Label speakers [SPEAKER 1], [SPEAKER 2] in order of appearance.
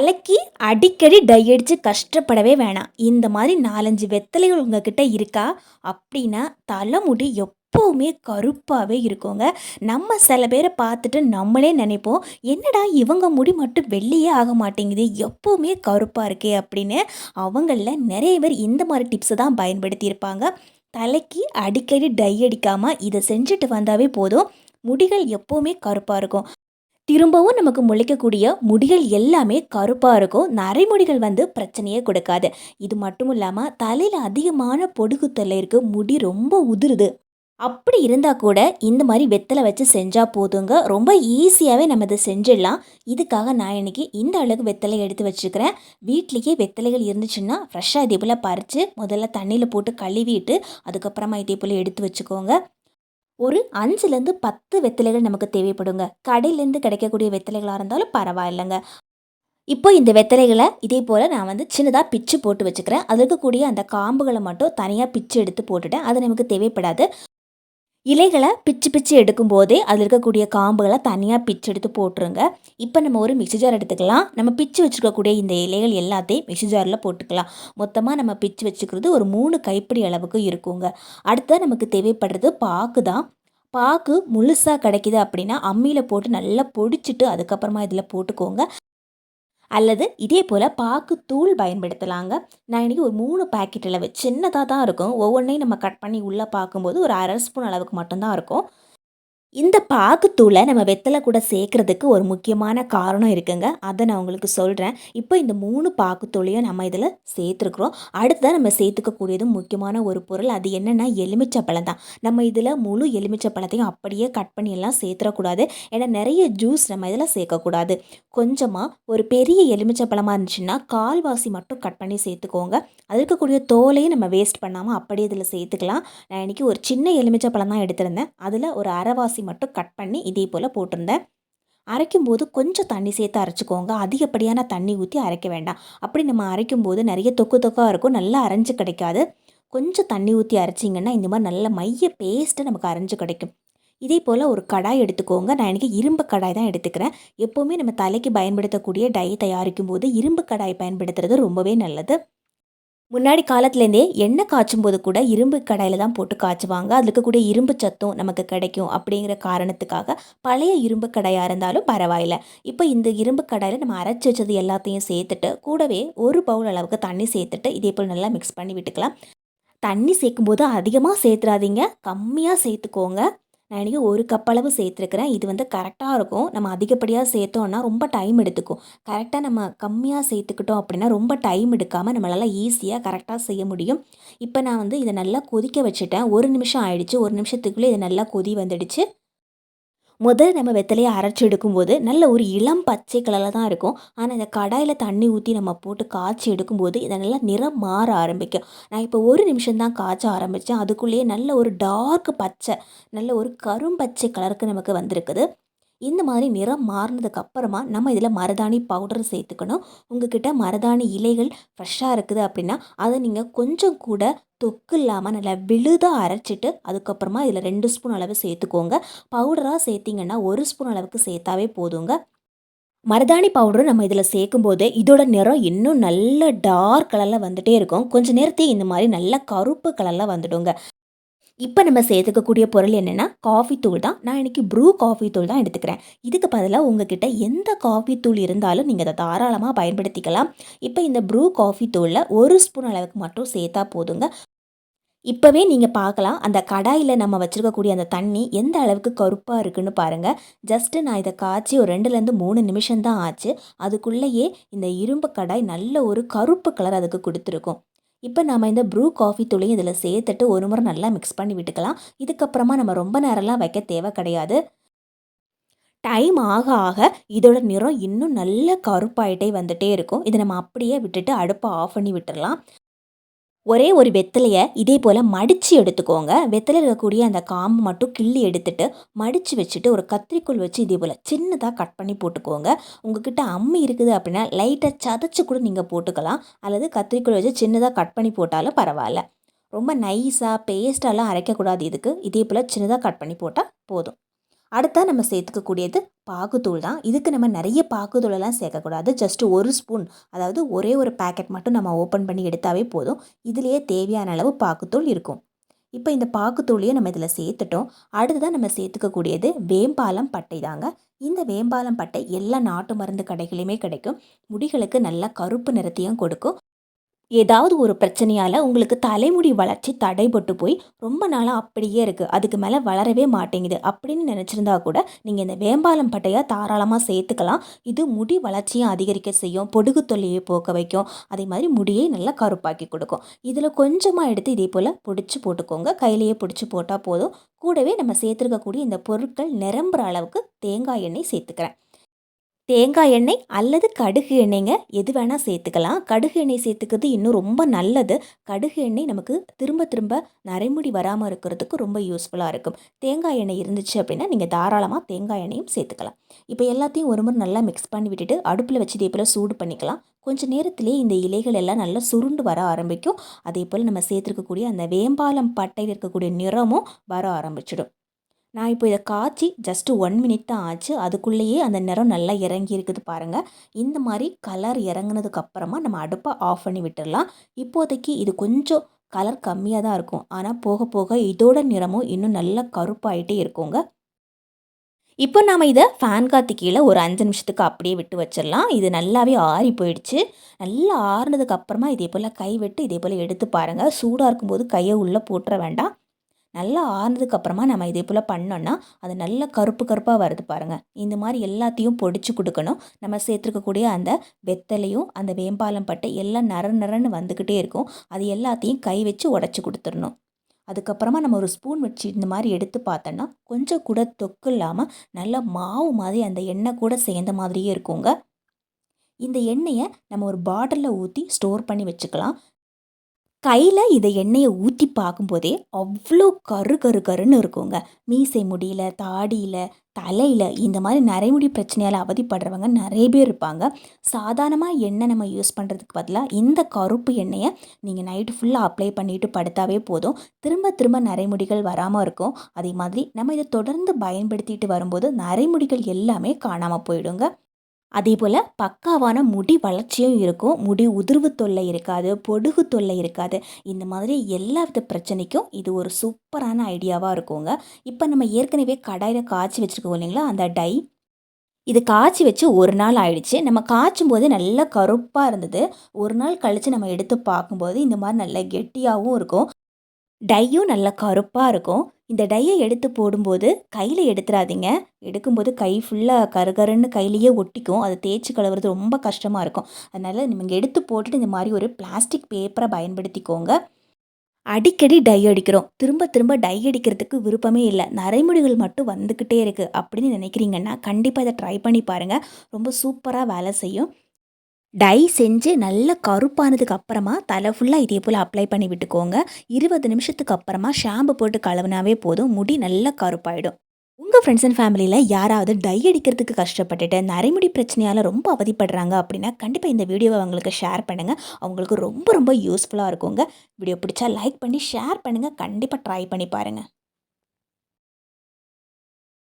[SPEAKER 1] தலைக்கு அடிக்கடி டை அடித்து கஷ்டப்படவே வேணாம். இந்த மாதிரி நாலஞ்சு வெத்தலைகள் உங்ககிட்ட இருக்கா? அப்படின்னா தலைமுடி எப்போவுமே கருப்பாகவே இருக்குங்க. நம்ம சில பேரை பார்த்துட்டு நம்மளே நினைப்போம் என்னடா இவங்க முடி மட்டும் வெள்ளியே ஆக மாட்டேங்குது எப்போவுமே கருப்பாக இருக்கே அப்படின்னு அவங்களில் நிறைய பேர் இந்த மாதிரி டிப்ஸை தான் பயன்படுத்தியிருப்பாங்க. தலைக்கு அடிக்கடி டை அடிக்காமல் இதை செஞ்சுட்டு வந்தாவே போதும். முடிகள் எப்போவுமே கருப்பாக இருக்கும். திரும்பவும் நமக்கு முளைக்கக்கூடிய முடிகள் எல்லாமே கருப்பாக இருக்கும். நரைமுடிகள் வந்து பிரச்சனையே கொடுக்காது. இது மட்டும் இல்லாமல் தலையில் அதிகமான பொடுகு தொல்லை இருக்குது முடி ரொம்ப உதிருது. அப்படி இருந்தால் கூட இந்த மாதிரி வெத்தலை வச்சு செஞ்சால் போதுங்க. ரொம்ப ஈஸியாகவே நம்ம இதை செஞ்சிடலாம். இதுக்காக நான் இன்னைக்கு இந்த அளவுக்கு வெத்தலை எடுத்து வச்சுக்கிறேன். வீட்லேயே வெத்தலைகள் இருந்துச்சுன்னா ஃப்ரெஷ்ஷாக இதே போல் பறித்து முதல்ல தண்ணியில் போட்டு கழுவிட்டு அதுக்கப்புறமா இதே போல் எடுத்து வச்சுக்கோங்க. ஒரு அஞ்சுலேருந்து பத்து வெத்தலைகள் நமக்கு தேவைப்படுங்க. கடையிலேருந்து கிடைக்கக்கூடிய வெத்தலைகளாக இருந்தாலும் பரவாயில்லைங்க. இப்போ இந்த வெத்தலைகளை இதே போல் நான் வந்து சின்னதாக பிச்சு போட்டு வச்சுக்கிறேன். அதில் இருக்கக்கூடிய அந்த காம்புகளை மட்டும் தனியாக பிச்சு எடுத்து போட்டுட்டேன். அது நமக்கு தேவைப்படாது. இலைகளை பிச்சு பிச்சு எடுக்கும் போதே அதில் இருக்கக்கூடிய காம்புகளை தனியாக பிச்சு எடுத்து போட்டுருங்க. இப்போ நம்ம ஒரு மிக்சி ஜார் எடுத்துக்கலாம். நம்ம பிச்சு வச்சுருக்கக்கூடிய இந்த இலைகள் எல்லாத்தையும் மிக்சி ஜாரில் போட்டுக்கலாம். மொத்தமாக நம்ம பிச்சு வச்சுக்கிறது ஒரு மூணு கைப்பிடி அளவுக்கு இருக்குங்க. அடுத்தது நமக்கு தேவைப்படுறது பாக்கு தான். பாக்கு முழுசாக கிடைக்கிது அப்படின்னா அம்மியில் போட்டு நல்லா பொடிச்சிட்டு அதுக்கப்புறமா இதில் போட்டுக்கோங்க. அல்லது இதே போல் பாக்கு தூள் பயன்படுத்தலாங்க. நான் இன்றைக்கி ஒரு மூணு பாக்கெட் அளவு சின்னதாக தான் இருக்கும். ஒவ்வொன்றையும் நம்ம கட் பண்ணி உள்ளே பார்க்கும்போது ஒரு அரை ஸ்பூன் அளவுக்கு மட்டும்தான் இருக்கும். இந்த பாகுத்தூளை நம்ம வெத்தலை கூட சேர்க்குறதுக்கு ஒரு முக்கியமான காரணம் இருக்குங்க. அதை நான் உங்களுக்கு சொல்கிறேன் இப்போ இந்த மூணு பாகுத்தூளையும் நம்ம இதில் சேர்த்துருக்குறோம். அடுத்ததான் நம்ம சேர்த்துக்கக்கூடியது முக்கியமான ஒரு பொருள் அது என்னென்னா எலுமிச்சப்பழம் தான். நம்ம இதில் முழு எலுமிச்சப்பழத்தையும் அப்படியே கட் பண்ணி எல்லாம் சேர்த்துடக்கூடாது. ஏன்னா நிறைய ஜூஸ் நம்ம இதில் சேர்க்கக்கூடாது. கொஞ்சமாக ஒரு பெரிய எலுமிச்சப்பழமாக இருந்துச்சுன்னா கால்வாசி மட்டும் கட் பண்ணி சேர்த்துக்கோங்க. அது இருக்கக்கூடிய தோலையும் நம்ம வேஸ்ட் பண்ணாமல் அப்படியே இதில் சேர்த்துக்கலாம். நான் இன்றைக்கி ஒரு சின்ன எலுமிச்சப்பழம் தான் எடுத்திருந்தேன். அதில் ஒரு அரைவாசி மட்டும் கட் பண்ணி இதே போல் போட்டிருந்தேன். அரைக்கும்போது கொஞ்சம் தண்ணி சேர்த்து அரைச்சிக்கோங்க. அதிகப்படியான தண்ணி ஊற்றி அரைக்க வேண்டாம். அப்படி நம்ம அரைக்கும்போது நிறைய தொக்கு தொக்காக இருக்கும். நல்லா அரைஞ்சு கிடைக்காது. கொஞ்சம் தண்ணி ஊற்றி அரைச்சிங்கன்னா இந்த மாதிரி நல்ல மைய பேஸ்ட்டு நமக்கு அரைஞ்சு கிடைக்கும். இதே போல் ஒரு கடாய் எடுத்துக்கோங்க. நான் எனக்கு இரும்பு கடாய் தான் எடுத்துக்கிறேன். எப்போவுமே நம்ம தலைக்கு பயன்படுத்தக்கூடிய டை தயாரிக்கும் போது இரும்பு கடாய் பயன்படுத்துறது ரொம்பவே நல்லது. முன்னாடி காலத்துலேருந்தே எண்ணெய் காய்ச்சும் போது கூட இரும்பு கடாயில் தான் போட்டு காய்ச்சுவாங்க. அதில் இருக்கக்கூடிய இரும்பு சத்தும் நமக்கு கிடைக்கும் அப்படிங்கிற காரணத்துக்காக பழைய இரும்பு கடாயாக இருந்தாலும் பரவாயில்ல. இப்போ இந்த இரும்பு கடாயில் நம்ம அரைச்சி வச்சது எல்லாத்தையும் சேர்த்துட்டு கூடவே ஒரு பவுல் அளவுக்கு தண்ணி சேர்த்துட்டு இதே போல் நல்லா மிக்ஸ் பண்ணி விட்டுக்கலாம். தண்ணி சேர்க்கும்போது அதிகமாக சேர்த்துறாதீங்க. கம்மியாக சேர்த்துக்கோங்க. நான் இன்றைக்கி ஒரு கப் அளவு சேர்த்துருக்குறேன். இது வந்து கரெக்டாக இருக்கும். நம்ம அதிகப்படியாக சேர்த்தோன்னா ரொம்ப டைம் எடுத்துக்கும். கரெக்டாக நம்ம கம்மியாக சேர்த்துக்கிட்டோம் அப்படின்னா ரொம்ப டைம் எடுக்காமல் நம்மளால் ஈஸியாக கரெக்டாக செய்ய முடியும். இப்போ நான் வந்து இதை நல்லா கொதிக்க வச்சுட்டேன். ஒரு நிமிஷம் ஆயிடுச்சு. ஒரு நிமிஷத்துக்குள்ளே இது நல்லா கொதி வந்துடுச்சு. முதல் நம்ம வெத்தலையை அரைச்சி எடுக்கும்போது நல்ல ஒரு இளம் பச்சை கலரில் தான் இருக்கும். ஆனால் இந்த கடாயில் தண்ணி ஊற்றி நம்ம போட்டு காய்ச்சி எடுக்கும்போது இதை நல்லா நிறம் மாற ஆரம்பிக்கும். நான் இப்போ ஒரு நிமிஷம் தான் காய்ச்ச ஆரம்பித்தேன் அதுக்குள்ளேயே நல்ல ஒரு டார்க் பச்சை நல்ல ஒரு கரும்பச்சை கலருக்கு நமக்கு வந்திருக்குது. இந்த மாதிரி நிறம் மாறினதுக்கு அப்புறமா நம்ம இதில் மருதாணி பவுடர் சேர்த்துக்கணும். உங்ககிட்ட மருதாணி இலைகள் ஃப்ரெஷ்ஷாக இருக்குது அப்படின்னா அதை நீங்கள் கொஞ்சம் கூட தொக்கு இல்லாமல் நல்லா விழுதாக அரைச்சிட்டு அதுக்கப்புறமா இதில் ரெண்டு ஸ்பூன் அளவு சேர்த்துக்கோங்க. பவுடராக சேர்த்திங்கன்னா ஒரு ஸ்பூன் அளவுக்கு சேர்த்தாவே போதுங்க. மருதாணி பவுடரும் நம்ம இதில் சேர்க்கும்போது இதோட நிறம் இன்னும் நல்ல டார்க் கலரில் வந்துகிட்டே இருக்கும். கொஞ்சம் நேரத்தையும் இந்த மாதிரி நல்ல கருப்பு கலரில் வந்துடுங்க. இப்போ நம்ம சேர்த்துக்கக்கூடிய பொருள் என்னென்னா காஃபி தூள் தான். நான் இன்றைக்கி ப்ரூ காஃபி தூள் தான் எடுத்துக்கிறேன். இதுக்கு பதிலாக உங்ககிட்ட எந்த காஃபி தூள் இருந்தாலும் நீங்கள் அதை தாராளமாக பயன்படுத்திக்கலாம். இப்போ இந்த ப்ரூ காஃபி தூளில் ஒரு ஸ்பூன் அளவுக்கு மட்டும் சேர்த்தா போதுங்க. இப்போவே நீங்கள் பார்க்கலாம் அந்த கடாயில் நம்ம வச்சுருக்கக்கூடிய அந்த தண்ணி எந்த அளவுக்கு கருப்பாக இருக்குன்னு பாருங்கள் ஜஸ்ட்டு நான் இதை காய்ச்சி ஒரு ரெண்டுலேருந்து மூணு நிமிஷம் தான் ஆச்சு. அதுக்குள்ளேயே இந்த இரும்பு கடாய் நல்ல ஒரு கருப்பு கலர் அதுக்கு கொடுத்துருக்கும். இப்போ நம்ம இந்த ப்ரூ காஃபி தூளையும் இதில் சேர்த்துட்டு ஒரு முறை நல்லா மிக்ஸ் பண்ணி விட்டுக்கலாம். இதுக்கப்புறமா நம்ம ரொம்ப நேரம்லாம் வைக்க தேவை கிடையாது. டைம் ஆக ஆக இதோட நிறம் இன்னும் நல்ல கருப்பாயிட்டே வந்துட்டே இருக்கும். இதை நம்ம அப்படியே விட்டுட்டு அடுப்பை ஆஃப் பண்ணி விட்டுடலாம் ஒரே ஒரு வெத்தலையை இதே போல் மடித்து எடுத்துக்கோங்க. வெத்தலை இருக்கக்கூடிய அந்த காம்பு மட்டும் கிள்ளி எடுத்துட்டு மடித்து வச்சுட்டு ஒரு கத்திரிக்கோள் வச்சு இதே போல் சின்னதாக கட் பண்ணி போட்டுக்கோங்க. உங்ககிட்ட அம்மி இருக்குது அப்படின்னா லைட்டாக சதைச்சி கூட நீங்கள் போட்டுக்கலாம். அல்லது கத்திரிக்கோள் வச்சு சின்னதாக கட் பண்ணி போட்டாலும் பரவாயில்ல. ரொம்ப நைஸாக பேஸ்டாலாம் அரைக்கக்கூடாது இதுக்கு. இதே போல் சின்னதாக கட் பண்ணி போட்டால் போதும். அடுத்தா நம்ம சேர்த்துக்கக்கூடியது பாகுத்தூள் தான். இதுக்கு நம்ம நிறைய பாகுத்தூளெல்லாம் சேர்க்கக்கூடாது. ஜஸ்ட் ஒரு ஸ்பூன் அதாவது ஒரே ஒரு பேக்கெட் மட்டும் நம்ம ஓப்பன் பண்ணி எடுத்தாவே போதும். இதுலேயே தேவையான அளவு பாகுத்தூள் இருக்கும். இப்போ இந்த பாக்குத்தூளையும் நம்ம இதில் சேர்த்துட்டோம். அடுத்ததான் நம்ம சேர்த்துக்கக்கூடியது வேம்பாலம் பட்டை தாங்க. இந்த வேம்பாலம் பட்டை எல்லா நாட்டு மருந்து கடைகளையுமே கிடைக்கும். முடிகளுக்கு நல்லா கருப்பு நிறத்தையும் கொடுக்கும். ஏதாவது ஒரு பிரச்சனையால் உங்களுக்கு தலைமுடி வளர்ச்சி தடைபட்டு போய் ரொம்ப நாளாக அப்படியே இருக்குது அதுக்கு மேலே வளரவே மாட்டேங்குது. அப்படின்னு நினச்சிருந்தா கூட நீங்கள் இந்த வேம்பாலம் பட்டையாக தாராளமாக சேர்த்துக்கலாம். இது முடி வளர்ச்சியை அதிகரிக்க செய்யும். பொடுகு தொல்லையை போக்க வைக்கும். அதே மாதிரி முடியை நல்லா கருப்பாக்கி கொடுக்கும். இதில் கொஞ்சமாக எடுத்து இதே போல் பிடிச்சி போட்டுக்கோங்க. கையிலேயே பிடிச்சி போட்டால் போதும். கூடவே நம்ம சேர்த்துருக்கக்கூடிய இந்த பொருட்கள் நிரம்புற அளவுக்கு தேங்காய் எண்ணெய் சேர்த்துக்கிறேன். தேங்காய் எண்ணெய் அல்லது கடுகு எண்ணெய்ங்க எது வேணால் சேர்த்துக்கலாம். கடுகு எண்ணெய் சேர்த்துக்கிறது இன்னும் ரொம்ப நல்லது. கடுகு எண்ணெய் நமக்கு திரும்ப திரும்ப நரைமுடி வராமல் இருக்கிறதுக்கு ரொம்ப யூஸ்ஃபுல்லாக இருக்கும். தேங்காய் எண்ணெய் இருந்துச்சு அப்படின்னா நீங்கள் தாராளமாக தேங்காய் எண்ணெயும் சேர்த்துக்கலாம். இப்போ எல்லாத்தையும் ஒரு முறை நல்லா மிக்ஸ் பண்ணி விட்டுட்டு அடுப்பில் வச்சு இதே போல் சூடு பண்ணிக்கலாம். கொஞ்சம் நேரத்திலே இந்த இலைகள் எல்லாம் நல்லா சுருண்டு வர ஆரம்பிக்கும். அதே போல் நம்ம சேர்த்துருக்கக்கூடிய அந்த வேம்பாலம் பட்டையில் இருக்கக்கூடிய நிறமும் வர ஆரம்பிச்சிடும். நான் இப்போ இதை காய்ச்சி ஜஸ்ட்டு ஒன் மினிட் தான் ஆச்சு. அதுக்குள்ளேயே அந்த நிறம் நல்லா இறங்கி இருக்குது பாருங்கள் இந்த மாதிரி கலர் இறங்கினதுக்கப்புறமா நம்ம அடுப்பை ஆஃப் பண்ணி விட்டுடலாம். இப்போதைக்கு இது கொஞ்சம் கலர் கம்மியாக தான் இருக்கும். ஆனால் போக போக இதோட நிறமும் இன்னும் நல்லா கருப்பாயிட்டே இருக்குங்க. இப்போ நாம் இதை ஃபேன் காற்று கீழே ஒரு அஞ்சு நிமிஷத்துக்கு அப்படியே விட்டு வச்சிடலாம். இது நல்லாவே ஆறி போயிடுச்சு. நல்லா ஆறுனதுக்கு அப்புறமா இதே போல் கை விட்டு இதே போல் எடுத்து பாருங்கள் சூடாக இருக்கும்போது கையை உள்ளே போட்டுற வேண்டாம். நல்லா ஆறுனதுக்கப்புறமா நம்ம இதே போல் பண்ணோன்னா அது நல்லா கருப்பு கருப்பாக வருது பாருங்கள் இந்த மாதிரி எல்லாத்தையும் பொடிச்சு கொடுக்கணும். நம்ம சேர்த்துருக்கக்கூடிய அந்த வெத்தலையும் அந்த வேம்பாலம் பட்டை எல்லாம் நர நரன்னு வந்துக்கிட்டே இருக்கும். அது எல்லாத்தையும் கை வச்சு உடச்சி கொடுத்துடணும். அதுக்கப்புறமா நம்ம ஒரு ஸ்பூன் வச்சு இந்த மாதிரி எடுத்து பார்த்தோன்னா கொஞ்சம் கூட தொக்கு இல்லாமல் நல்லா மாவு மாதிரி அந்த எண்ணெய் கூட சேர்ந்த மாதிரியே இருக்குங்க. இந்த எண்ணெயை நம்ம ஒரு பாட்டிலில் ஊற்றி ஸ்டோர் பண்ணி வச்சுக்கலாம். கையில் இதை எண்ணெயை ஊற்றி பார்க்கும்போதே அவ்வளோ கரு கரு கருன்னு இருக்குங்க. மீசை முடியல தாடியில் தலையில் இந்த மாதிரி நரைமுடி பிரச்சனையால் அவதிப்படுறவங்க நிறைய பேர் இருப்பாங்க. சாதாரணமாக எண்ணெய் நம்ம யூஸ் பண்ணுறதுக்கு பதிலாக இந்த கருப்பு எண்ணெயை நீங்கள் நைட்டு ஃபுல்லாக அப்ளை பண்ணிவிட்டு படுத்தாவே போதும். திரும்ப திரும்ப நரைமுடிகள் வராமல் இருக்கும். அதே மாதிரி நம்ம இதை தொடர்ந்து பயன்படுத்திட்டு வரும்போது நரைமுடிகள் எல்லாமே காணாமல் போயிடுங்க. அதே போல் பக்காவான முடி வளர்ச்சியும் இருக்கும். முடி உதிர்வு தொல்லை இருக்காது பொடுகு தொல்லை இருக்காது. இந்த மாதிரி எல்லா வித பிரச்சனைக்கும் இது ஒரு சூப்பரான ஐடியாவாக இருக்குங்க. இப்போ நம்ம ஏற்கனவே கடாயில் காய்ச்சி வச்சுருக்கோம் இல்லைங்களா? அந்த டை. இது காய்ச்சி வச்சு ஒரு நாள் ஆயிடுச்சு. நம்ம காய்ச்சும் போது நல்லா கருப்பாக இருந்தது. ஒரு நாள் கழித்து நம்ம எடுத்து பார்க்கும்போது இந்த மாதிரி நல்ல கெட்டியாகவும் இருக்கும். டையும் நல்ல கருப்பாக இருக்கும். இந்த டையை எடுத்து போடும்போது கையில் எடுத்துடாதீங்க எடுக்கும்போது கை ஃபுல்லாக கருகருன்னு கையிலேயே ஒட்டிக்கும். அதை தேய்ச்சி கழுவுறது ரொம்ப கஷ்டமாக இருக்கும். அதனால் நீங்கள் எடுத்து போட்டுட்டு இந்த மாதிரி ஒரு பிளாஸ்டிக் பேப்பரை பயன்படுத்திக்கோங்க. அடிக்கடி டை அடிக்கிறோம். திரும்ப திரும்ப டை அடிக்கிறதுக்கு விருப்பமே இல்லை. நரைமுடிகள் மட்டும் வந்துக்கிட்டே இருக்குது அப்படின்னு நினைக்கிறீங்கன்னா கண்டிப்பாக இதை ட்ரை பண்ணி பாருங்கள் ரொம்ப சூப்பராக வேலை செய்யும். டை செஞ்சு நல்லா கருப்பானதுக்கு அப்புறமா தலை ஃபுல்லாக இதே போல் அப்ளை பண்ணி விட்டுக்கோங்க. இருபது நிமிஷத்துக்கு அப்புறமா ஷாம்பு போட்டு கழுவுனாவே போதும். முடி நல்லா கருப்பாயிடும். உங்கள் ஃப்ரெண்ட்ஸ் அண்ட் ஃபேமிலியில் யாராவது டை அடிக்கிறதுக்கு கஷ்டப்பட்டுட்டு நரைமுடி பிரச்சனையால் ரொம்ப அவதிப்படுறாங்க அப்படின்னா கண்டிப்பாக இந்த வீடியோவை அவங்களுக்கு ஷேர் பண்ணுங்கள் அவங்களுக்கு ரொம்ப ரொம்ப யூஸ்ஃபுல்லாக இருக்குங்க. வீடியோ பிடிச்சா லைக் பண்ணி ஷேர் பண்ணுங்கள் கண்டிப்பாக ட்ரை பண்ணி பாருங்கள்